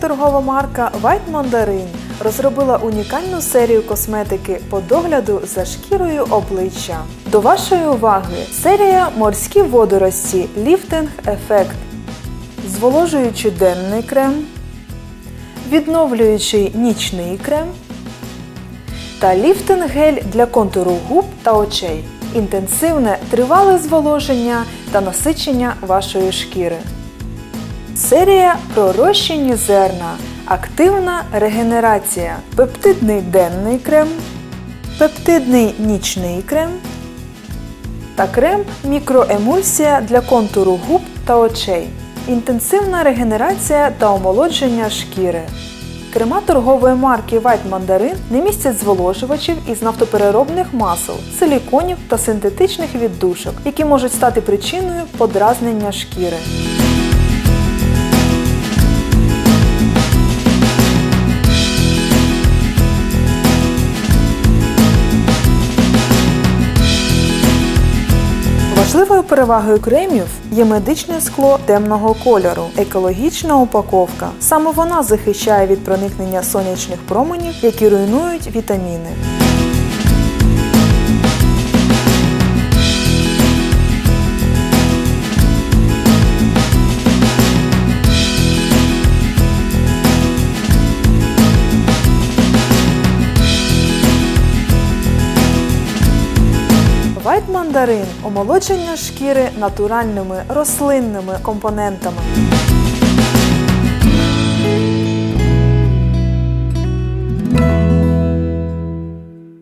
торгова марка White Mandarin розробила унікальну серію косметики по догляду за шкірою обличчя. До вашої уваги серія морські водорості Lifting Effect, зволожуючий денний крем, відновлюючий нічний крем та ліфтинг гель для контуру губ та очей. Інтенсивне тривале зволоження та насичення вашої шкіри. Серія пророщені зерна, активна регенерація, пептидний денний крем, пептидний нічний крем та крем мікроемульсія для контуру губ та очей. Інтенсивна регенерація та омолодження шкіри. Крема торгової марки White Mandarin не містять зволожувачів із нафтопереробних масел, силіконів та синтетичних віддушок, які можуть стати причиною подразнення шкіри. Важливою перевагою кремів є медичне скло темного кольору, екологічна упаковка. Саме вона захищає від проникнення сонячних променів, які руйнують вітаміни. White мандарин – омолодження шкіри натуральними рослинними компонентами.